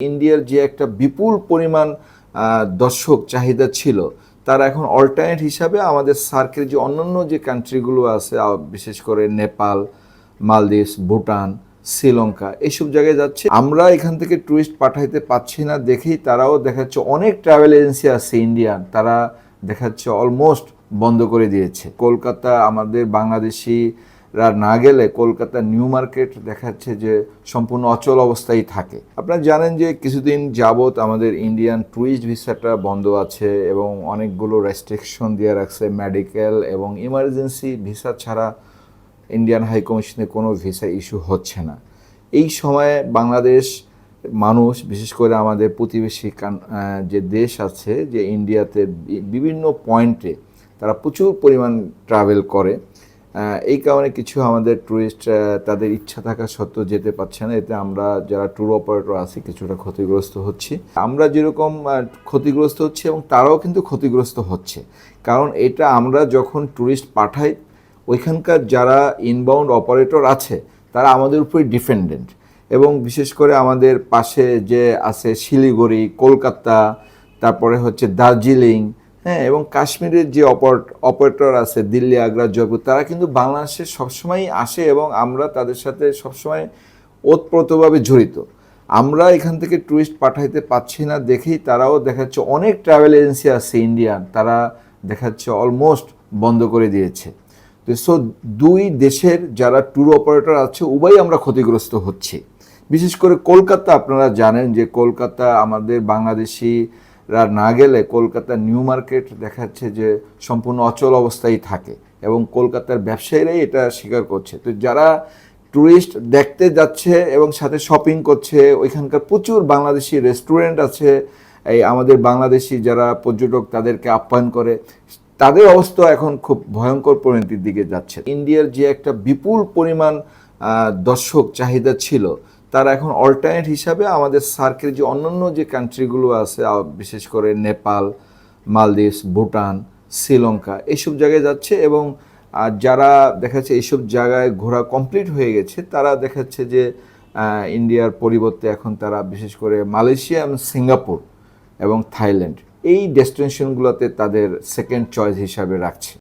ইন্ডিয়ার যে একটা বিপুল পরিমাণ দর্শক চাহিদা ছিল, তারা এখন অল্টারনেট হিসাবে আমাদের সার্কের যে অন্যান্য যে কান্ট্রিগুলো আছে বিশেষ করে নেপাল, মালদ্বীপ, ভুটান, শ্রীলঙ্কা এইসব জায়গায় যাচ্ছে। আমরা এখান থেকে টুরিস্ট পাঠাইতে পাচ্ছি না দেখেই তারাও দেখাচ্ছে অনেক ট্রাভেল এজেন্সি আছে ইন্ডিয়ান তারা দেখাচ্ছে অলমোস্ট বন্ধ করে দিয়েছে। কলকাতা আমাদের বাংলাদেশিরা না গেলে কলকাতা নিউ মার্কেট দেখাচ্ছে যে সম্পূর্ণ অচল অবস্থায় থাকে। আপনারা জানেন যে কিছুদিন যাবত আমাদের ইন্ডিয়ান ট্যুরিস্ট ভিসাটা বন্ধ আছে এবং অনেকগুলো রেস্ট্রিকশন দিয়ে রাখছে মেডিকেল এবং ইমার্জেন্সি ভিসা ছাড়া ইন্ডিয়ান হাই কমিশনে কোনো ভিসা ইস্যু হচ্ছে না। এই সময়ে বাংলাদেশ মানুষ, বিশেষ করে আমাদের প্রতিবেশী যে দেশ আছে, যে ইন্ডিয়াতে বিভিন্ন পয়েন্টে তারা প্রচুর পরিমাণ ট্রাভেল করে। এই কারণে কিছু আমাদের ট্যুরিস্ট তাদের ইচ্ছা থাকা সত্ত্বেও যেতে পারছে না। এতে আমরা যারা ট্যুর অপারেটর আছি, কিছুটা ক্ষতিগ্রস্ত হচ্ছি। আমরা যেরকম ক্ষতিগ্রস্ত হচ্ছি এবং তারাও কিন্তু ক্ষতিগ্রস্ত হচ্ছে। কারণ এটা আমরা যখন ট্যুরিস্ট পাঠাই, ওইখানকার যারা ইনবাউন্ড অপারেটর আছে, তারা আমাদের উপরে ডিপেন্ডেন্ট এবং বিশেষ করে আমাদের পাশে যে আছে শিলিগুড়ি, কলকাতা, তারপরে হচ্ছে দার্জিলিং হ্যাঁ এবং কাশ্মীরের যে অপারেটর আছে, দিল্লি আগ্রা জয়পুর, তারা কিন্তু বাংলাদেশে সবসময়ই আসে এবং আমরা তাদের সাথে সবসময় ওতপ্রোতভাবে জড়িত। আমরা এখান থেকে ট্যুরিস্ট পাঠাইতে পাচ্ছি না দেখেই তারাও দেখাচ্ছে অনেক ট্রাভেল এজেন্সি আছে ইন্ডিয়ান তারা দেখাচ্ছে অলমোস্ট বন্ধ করে দিয়েছে। তো সো দুই দেশের যারা ট্যুর অপারেটর আছে, উভয়ই আমরা ক্ষতিগ্রস্ত হচ্ছি। বিশেষ করে কলকাতা, আপনারা জানেন যে কলকাতা আমাদের বাংলাদেশিরা না গেলে কলকাতার নিউ মার্কেট দেখাচ্ছে যে সম্পূর্ণ অচল অবস্থায় থাকে এবং কলকাতার ব্যবসায়ীরাই এটা স্বীকার করছে। তো যারা ট্যুরিস্ট দেখতে যাচ্ছে এবং সাথে শপিং করছে, ওইখানকার প্রচুর বাংলাদেশি রেস্টুরেন্ট আছে। এই আমাদের বাংলাদেশি যারা পর্যটক তাদেরকে আপ্যায়ন করে, তাদের অবস্থা এখন খুব ভয়ঙ্কর পরিণতির দিকে যাচ্ছে। ইন্ডিয়ার যে একটা বিপুল পরিমাণ দর্শক চাহিদা ছিল তারা এখন অল্টারনেট হিসাবে আমাদের সার্কের যে অন্যান্য যে কান্ট্রিগুলো আছে বিশেষ করে নেপাল, মালদ্বীপ, ভুটান, শ্রীলঙ্কা, এইসব জায়গায় যাচ্ছে এবং আর যারা দেখাচ্ছে এইসব জায়গায় ঘোরা কমপ্লিট হয়ে গেছে, তারা দেখাচ্ছে যে ইন্ডিয়ার পরিবর্তে এখন তারা বিশেষ করে মালয়েশিয়া এবং সিঙ্গাপুর এবং থাইল্যান্ড, এই ডেস্টিনেশনগুলোতে তাদের সেকেন্ড চয়েস হিসাবে রাখছে।